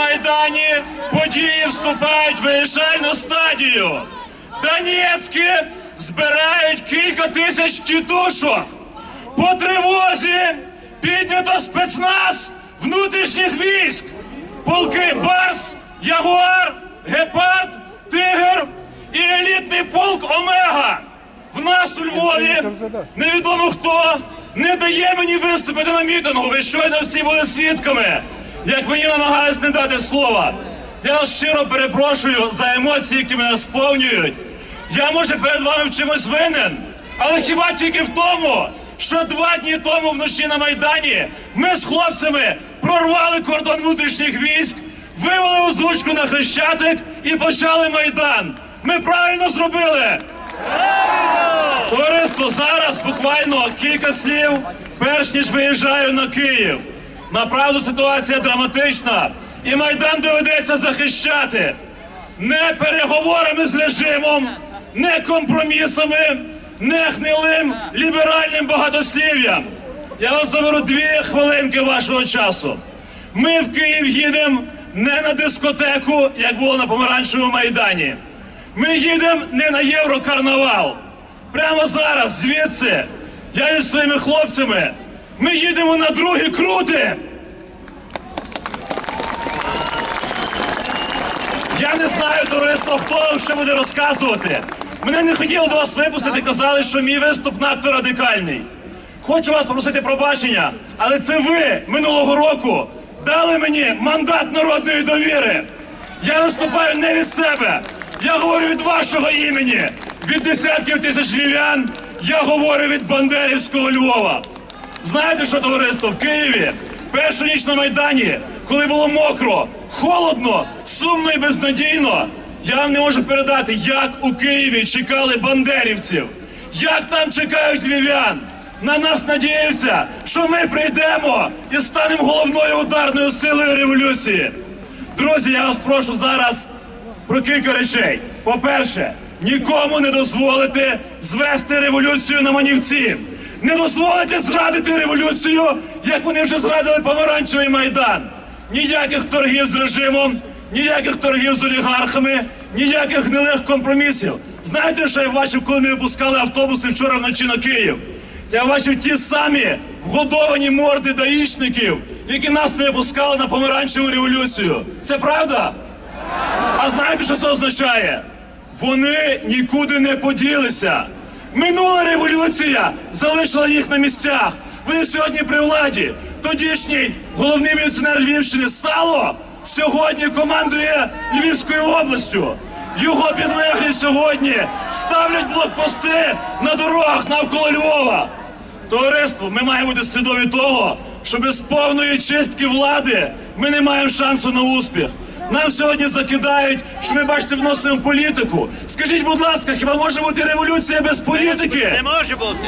Майдані події вступають в вирішальну стадію. Донецькі збирають кілька тисяч тітушок. По тривозі піднято спецназ внутрішніх військ. Полки Барс, Ягуар, Гепард, Тигр і елітний полк Омега. В нас у Львові невідомо хто не дає мені виступити на мітингу. Ви щойно всі були свідками, як мені намагались не дати слова. Я вас щиро перепрошую за емоції, які мене сповнюють. Я може перед вами в чимось винен, але хіба тільки в тому, що два дні тому вночі на Майдані ми з хлопцями прорвали кордон внутрішніх військ, вивели озвучку на хрещатик і почали майдан. Ми правильно зробили. Товариство, зараз буквально кілька слів, перш ніж виїжджаю на Київ. Направду ситуація драматична, і майдан доведеться захищати не переговорами з режимом, не компромісами, не гнилим ліберальним багатослів'ям. Я вас заберу дві хвилинки вашого часу. Ми в Київ їдемо не на дискотеку, як було на помаранчевому майдані. Ми їдемо не на Єврокарнавал. Прямо зараз, звідси, я із своїми хлопцями. Ми їдемо на другі крути. Я не знаю, товариство, хто вам що буде розказувати. Мене не хотіли до вас випустити, казали, що мій виступ надто радикальний. Хочу вас попросити пробачення, але це ви минулого року дали мені мандат народної довіри. Я виступаю не від себе. Я говорю від вашого імені, від десятків тисяч львів'ян. Я говорю від Бандерівського Львова. Знаєте що, товариство, в Києві першу ніч на Майдані, коли було мокро, холодно, сумно і безнадійно, я вам не можу передати, як у Києві чекали бандерівців, як там чекають львів'ян. На нас надіються, що ми прийдемо і станемо головною ударною силою революції. Друзі, я вас прошу зараз про кілька речей. По-перше, нікому не дозволити звести революцію на манівці. Не дозволити зрадити революцію, як вони вже зрадили помаранчевий майдан. Ніяких торгів з режимом, ніяких торгів з олігархами, ніяких гнилих компромісів. Знаєте, що я бачив, коли ми випускали автобуси вчора вночі на Київ? Я бачив ті самі вгодовані морди даїшників, які нас не випускали на помаранчеву революцію. Це правда? А знаєте, що це означає? Вони нікуди не поділися. Минула революція залишила їх на місцях. Вони сьогодні при владі. Тодішній головний міліціонер Львівщини Сало сьогодні командує Львівською областю. Його підлеглі сьогодні ставлять блокпости на дорогах навколо Львова. Товариство, ми маємо бути свідомі того, що без повної чистки влади ми не маємо шансу на успіх. Нам сьогодні закидають, що ми бачите, вносимо політику. Скажіть, будь ласка, хіба може бути революція без політики? Не може бути.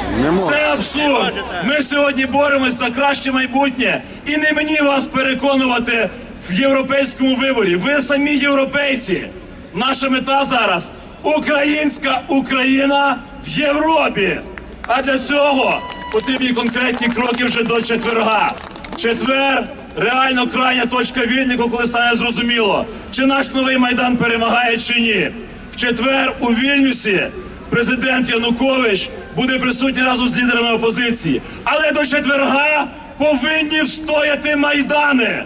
Це абсурд. може. Ми сьогодні боремось за краще майбутнє, і не мені вас переконувати в європейському виборі. Ви самі європейці. Наша мета зараз українська Україна в Європі. А для цього потрібні конкретні кроки вже до четверга. Четвер реально крайня точка відліку, коли стане зрозуміло, чи наш новий майдан перемагає чи ні. В четвер у Вільнюсі президент Янукович буде присутній разом з лідерами опозиції. Але до четверга повинні встояти майдани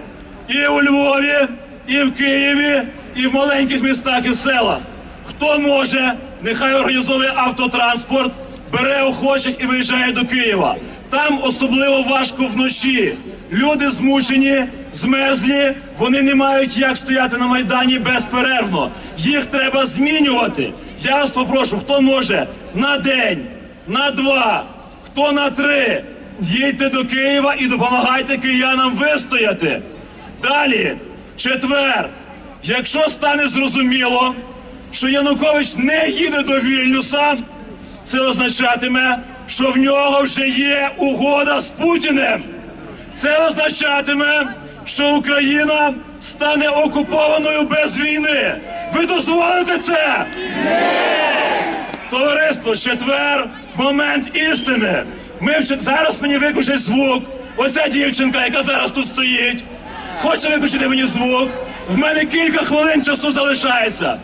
і у Львові, і в Києві, і в маленьких містах і селах. Хто може, нехай організовує автотранспорт, бере охочих і виїжджає до Києва. Там особливо важко вночі. Люди змучені, змерзлі, вони не мають як стояти на майдані безперервно. Їх треба змінювати. Я вас попрошу, хто може на день, на два, хто на три. Їдьте до Києва і допомагайте киянам вистояти. Далі, четвер. Якщо стане зрозуміло, що Янукович не їде до Вільнюса, це означатиме, що в нього вже є угода з Путіним. Це означатиме, що Україна стане окупованою без війни. Ви дозволите це? Товариство, четвер, момент істини. Ми в чет- зараз мені виключить звук. Оця дівчинка, яка зараз тут стоїть, хоче виключити мені звук. В мене кілька хвилин часу залишається.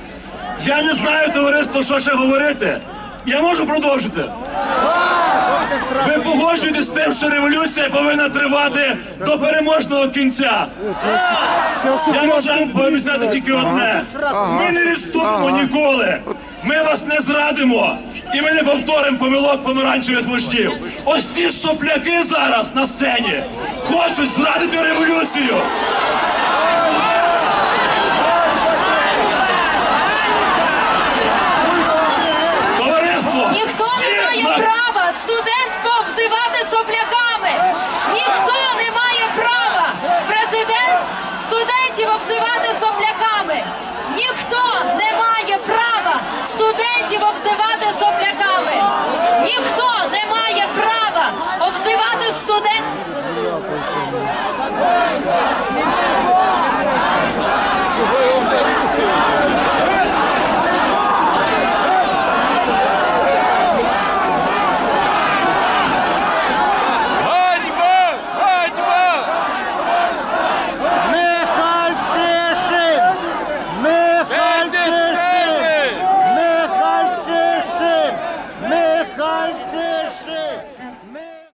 Я не знаю, товариство, що ще говорити. Я можу продовжити. Ви погоджуєтесь з тим, що революція повинна тривати до переможного кінця. Я можу вам пообіцяти тільки одне. Ми не відступимо ніколи. Ми вас не зрадимо. І ми не повторимо помилок помаранчевих вождів. Ось ці сопляки зараз на сцені хочуть зрадити революцію.